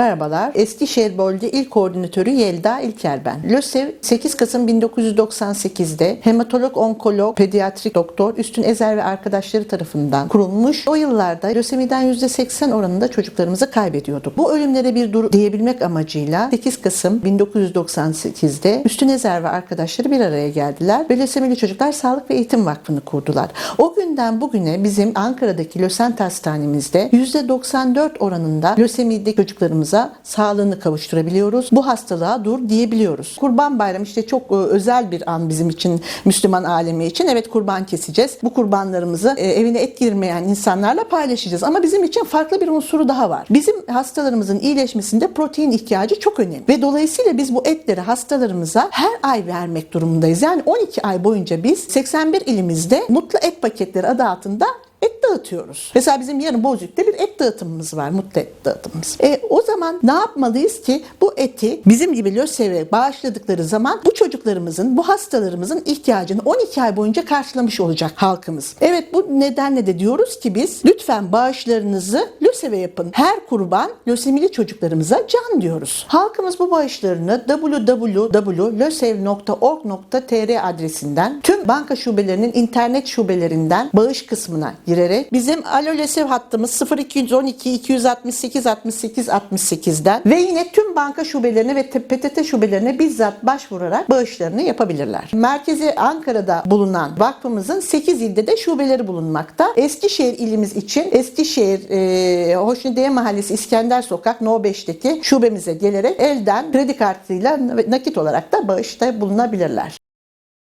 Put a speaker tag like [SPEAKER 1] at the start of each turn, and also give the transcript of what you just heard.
[SPEAKER 1] Merhabalar. Eskişehir Bölge İl Koordinatörü Yelda İlker ben. LÖSEV 8 Kasım 1998'de hematolog, onkolog, pediatrik doktor Üstün Ezer ve arkadaşları tarafından kurulmuş. O yıllarda lösemiden %80 oranında çocuklarımızı kaybediyorduk. Bu ölümlere bir dur diyebilmek amacıyla 8 Kasım 1998'de Üstün Ezer ve arkadaşları bir araya geldiler ve Lösemili Çocuklar Sağlık ve Eğitim Vakfı'nı kurdular. O günden bugüne bizim Ankara'daki Lösent Hastanemizde %94 oranında lösemideki çocuklarımıza sağlığını kavuşturabiliyoruz. Bu hastalığa dur diyebiliyoruz. Kurban Bayramı işte çok e, özel bir an bizim için, Müslüman alemi için. Evet kurban keseceğiz. Bu kurbanlarımızı e, evine et girmeyen insanlarla paylaşacağız. Ama bizim için farklı bir unsuru daha var. Bizim hastalarımızın iyileşmesinde protein ihtiyacı çok önemli. Ve dolayısıyla biz bu etleri hastalarımıza her ay vermek durumundayız. Yani 12 ay boyunca biz 81 ilimizde mutlu et paketleri adı altında dağıtıyoruz. Mesela bizim yarın Bozüyük'te bir et dağıtımımız var. Mutlu et dağıtımımız. E, o zaman ne yapmalıyız ki bu eti bizim gibi LÖSEV'e bağışladıkları zaman bu çocuklarımızın, bu hastalarımızın ihtiyacını 12 ay boyunca karşılamış olacak halkımız. Evet bu nedenle de diyoruz ki biz lütfen bağışlarınızı LÖSEV'e yapın. Her kurban lösemili çocuklarımıza can diyoruz. Halkımız bu bağışlarını www.lösev.org.tr adresinden tüm banka şubelerinin internet şubelerinden bağış kısmına girerek bizim Alo LÖSEV hattımız 0212 268 68 68'den ve yine tüm banka şubelerine ve PTT şubelerine bizzat başvurarak bağışlarını yapabilirler. Merkezi Ankara'da bulunan vakfımızın 8 ilde de şubeleri bulunmakta. Eskişehir ilimiz için Eskişehir e, Hoşnudiye Mahallesi İskender Sokak No 5'teki şubemize gelerek elden kredi kartıyla nakit olarak da bağışta bulunabilirler.